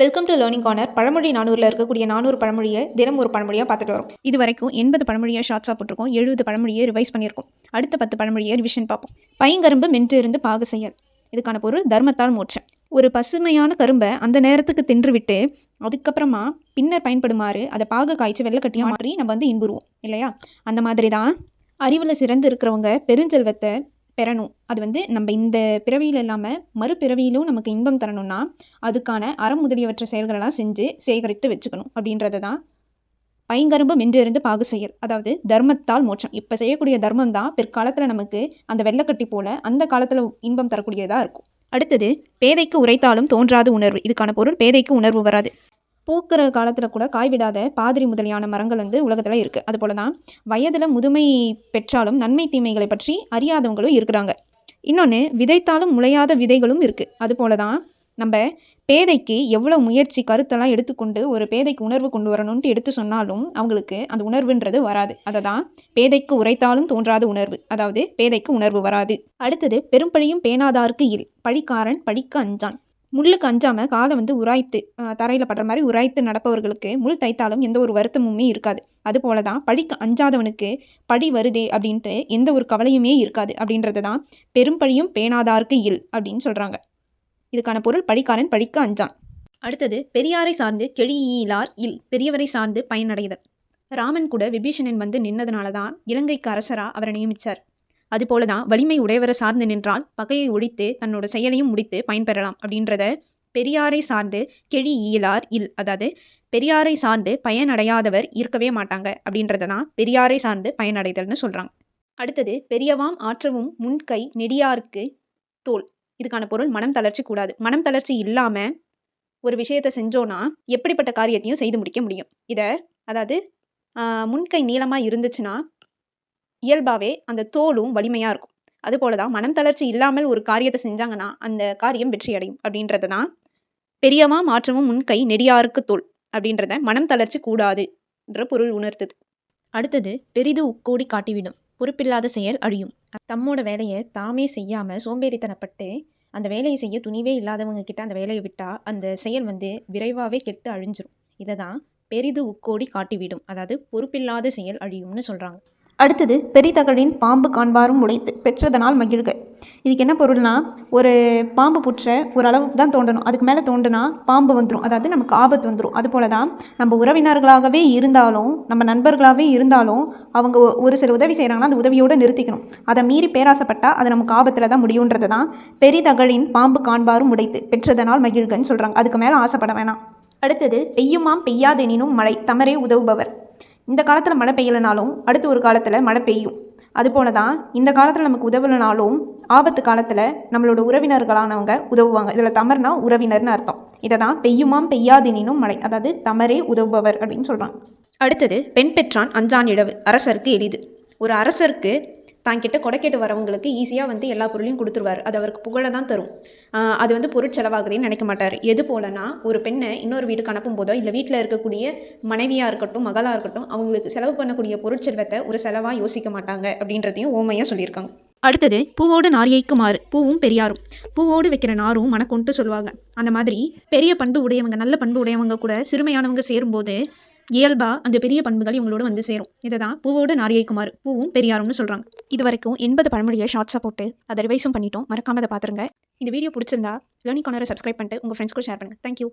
Welcome to learning corner பழமொழி நானூரில் இருக்கக்கூடிய நானூறு பழமொழியை தினம் ஒரு பழமொழியாக பார்த்துட்டு வரோம். இது வரைக்கும் எண்பது பழமொழியை ஷார்ட்ஸாக போட்டிருக்கோம். எழுபது பழமொழியை ரிவைஸ் பண்ணியிருக்கோம். அடுத்த பத்து பழமொழியை ரிவிஷன் பார்ப்போம். பயங்கரும்பு மென்று இருந்து பாகு செய்யல். இதுக்கான பொருள் தர்மத்தால் மோட்சம் ஒரு பசுமையான கரும்பை அந்த நேரத்துக்கு தின்றுவிட்டு அதுக்கப்புறமா பின்னர் பயன்படுமாறு அதை பாகு காய்ச்சி வெள்ளக்கட்டியாக மாற்றி நம்ம வந்து இன்புறுவோம். இல்லையா? அந்த மாதிரி தான் அறிவில் சிறந்து இருக்கிறவங்க பெருஞ்செல்வத்தை பெறணும். அது வந்து நம்ம இந்த பிறவியில் இல்லாமல் மறுபிறவியிலும் நமக்கு இன்பம் தரணும்னா அதுக்கான அறம் முதலியவற்ற செயல்களெல்லாம் செஞ்சு சேகரித்து வச்சுக்கணும் அப்படின்றது தான் பைங்கரும்பு மென்றிருந்து பாகு செயல். அதாவது தர்மத்தால் மோட்சம். இப்போ செய்யக்கூடிய தர்மம் தான் பிற்காலத்தில் நமக்கு அந்த வெள்ளக்கட்டி போல் அந்த காலத்தில் இன்பம் தரக்கூடியதாக இருக்கும். அடுத்தது பேதைக்கு உரைத்தாலும் தோன்றாத உணர்வு. இதுக்கான பொருள் பேதைக்கு உணர்வு வராது. பூக்கிற காலத்தில் கூட காய் விடாத பாதிரி முதலியான மரங்கள் வந்து உலகத்தில் இருக்குது அதுபோல தான் வயதில் முதுமை பெற்றாலும் நன்மை தீமைகளை பற்றி அறியாதவங்களும் இருக்கிறாங்க. இன்னொன்று விதைத்தாலும் முளையாத விதைகளும் இருக்குது அதுபோல தான் நம்ம பேதைக்கு எவ்வளோ முயற்சி கருத்தெல்லாம் எடுத்துக்கொண்டு ஒரு பேதைக்கு உணர்வு கொண்டு வரணும்ன்ட்டு எடுத்து சொன்னாலும் அவங்களுக்கு அந்த உணர்வுன்றது வராது. அதை தான் பேதைக்கு உரைத்தாலும் தோன்றாத உணர்வு. அதாவது பேதைக்கு உணர்வு வராது. அடுத்தது பெரும்பழியும் பேணாதார்க்கு இல். பழிக்காரன் படிக்க அஞ்சான். முள்ளுக்கு அஞ்சாமல் காலை வந்து உராய்த்து தரையில் படுற மாதிரி உராய்த்து நடப்பவர்களுக்கு முள் தைத்தாலும் எந்த ஒரு வருத்தமுமே இருக்காது. அதுபோல தான் படிக்கு அஞ்சாதவனுக்கு படி வருதே அப்படின்ட்டு எந்த ஒரு கவலையுமே இருக்காது அப்படின்றது தான் பெரும்பழியும் பேணாதார்க்கு இல் அப்படின்னு சொல்கிறாங்க இதுக்கான பொருள் படிக்காரன் படிக்க அஞ்சான். அடுத்தது பெரியாரை சார்ந்து கெழியிலார் இல் பெரியவரை சார்ந்து பயனடைதல். ராமன் கூட விபீஷணன் வந்து நின்னதுனால தான் இலங்கைக்கு அரசராக அவரை நியமித்தார் அதுபோல தான் வலிமை உடையவரை சார்ந்து நின்றால் பகையை ஒழித்து தன்னோட செயலையும் முடித்து பயன்பெறலாம் அப்படின்றத பெரியாரை சார்ந்து கெழி இயலார் இல் அதாவது பெரியாரை சார்ந்து பயனடையாதவர் இருக்கவே மாட்டாங்க அப்படின்றத தான் பெரியாரை சார்ந்து பயனடைதல்னு சொல்கிறாங்க அடுத்தது பெரியவாம் ஆற்றவும் முன்கை நெடியாருக்கு தோல். இதுக்கான பொருள் மனம் தளர்ச்சி கூடாது. மனம் தளர்ச்சி இல்லாமல் ஒரு விஷயத்தை செஞ்சோன்னா எப்படிப்பட்ட காரியத்தையும் செய்து முடிக்க முடியும். இதை அதாவது முன்கை நீளமாக இருந்துச்சுன்னா இயல்பாகவே அந்த தோலும் வலிமையாக இருக்கும். அதுபோல தான் மனம் தளர்ச்சி இல்லாமல் ஒரு காரியத்தை செஞ்சாங்கன்னா அந்த காரியம் வெற்றி அடையும் அப்படின்றது தான் பெரியவா மாற்றமும் முன்கை நெடியாருக்கு தோல் அப்படின்றத மனம் தளர்ச்சி கூடாது என்ற பொருள் உணர்த்துது. அடுத்தது பெரிது உக்கோடி காட்டிவிடும். பொறுப்பில்லாத செயல் அழியும். தம்மோட வேலையை தாமே செய்யாமல் சோம்பேறித்தனப்பட்டு அந்த வேலையை செய்ய துணிவே இல்லாதவங்க கிட்ட அந்த வேலையை விட்டால் அந்த செயல் வந்து விரைவாகவே கெட்டு அழிஞ்சிரும். இதை தான் பெரிது உக்கோடி காட்டிவிடும். அதாவது பொறுப்பில்லாத செயல் அழியும்னு சொல்கிறாங்க அடுத்தது பெரிதகழின் பாம்பு காண்பாரும் உடைத்து பெற்றதனால் மகிழ்க. இதுக்கு என்ன பொருள்னா ஒரு பாம்பு புற்ற ஒரு அளவுக்கு தான் தோண்டணும். அதுக்கு மேலே தோண்டுனா பாம்பு வந்துடும் அதாவது நமக்கு ஆபத்து வந்துடும் அது போல தான் நம்ம உறவினர்களாகவே இருந்தாலும் நம்ம நண்பர்களாகவே இருந்தாலும் அவங்க ஒரு சில உதவி செய்கிறாங்கன்னா அந்த உதவியோடு நிறுத்திக்கணும். அதை மீறி பேராசப்பட்டால் அது நமக்கு ஆபத்தில் தான் முடியுன்றது தான் பெரிதகழின் பாம்பு காண்பாரும் உடைத்து பெற்றதனால் மகிழ்கன்னு சொல்கிறாங்க அதுக்கு மேலே ஆசைப்பட வேணாம். அடுத்தது பெய்யுமாம் பெய்யாதெனினும் மழை தமரே உதவுபவர். இந்த காலத்தில் மழை பெய்யலைனாலும் அடுத்து ஒரு காலத்தில் மழை பெய்யும். அதுபோல தான் இந்த காலத்தில் நமக்கு உதவலைனாலும் ஆபத்து காலத்தில் நம்மளோட உறவினர்களானவங்க உதவுவாங்க. இதில் தமர்னா உறவினர்னு அர்த்தம். இதை தான் பெய்யுமாம் பெய்யாதினும் மழை. அதாவது தமரே உதவுபவர் அப்படின்னு சொல்கிறாங்க அடுத்தது பெண் பெற்றான் அஞ்சான் இடவு. அரசருக்கு எளிது. ஒரு அரசருக்கு தான் கிட்ட கொடை கேட்டு வரவங்களுக்கு ஈஸியாக வந்து எல்லா பொருளையும் கொடுத்துருவார். அது அவருக்கு புகழை தான் தரும். அது வந்து பொருட்செலவாகுதுன்னு நினைக்க மாட்டார். எது போலனா ஒரு பெண்ணை இன்னொரு வீட்டுக்கு அனுப்பும் போதோ இல்லை வீட்டில் இருக்கக்கூடிய மனைவியாக இருக்கட்டும் மகளாக இருக்கட்டும் அவங்களுக்கு செலவு பண்ணக்கூடிய பொருட்செல்வத்தை ஒரு செலவாக யோசிக்க மாட்டாங்க அப்படின்றதையும் ஓமையாக சொல்லியிருக்காங்க. அடுத்தது பூவோடு நாரியைக்கு மாறு பூவும் பெரியாரும். பூவோடு வைக்கிற நாரும் மனக்கொண்டு சொல்லுவாங்க. அந்த மாதிரி பெரிய பண்பு உடையவங்க நல்ல பண்பு உடையவங்க கூட சிறுமையானவங்க சேரும்போது இயல்பாக அந்த பெரிய பண்புகள் இவங்களோட வந்து சேரும். இதை தான் பூவோடு நாரியைக்குமார் பூவும் பெரியாரும்னு சொல்கிறாங்க இது வரைக்கும் எண்பது பழமொழியை ஷார்ட்ஸாக போட்டு அதை ரிவைஸும் பண்ணிட்டோம். மறக்காமல் அதை பார்த்துருங்க. இந்த வீடியோ பிடிச்சிருந்தா லேர்னிங் கார்னரை சப்ஸ்கிரைப் பண்ணிட்டு உங்கள் ஃப்ரெண்ட்ஸ் ஷேர் பண்ணுங்கள் தேங்க்யூ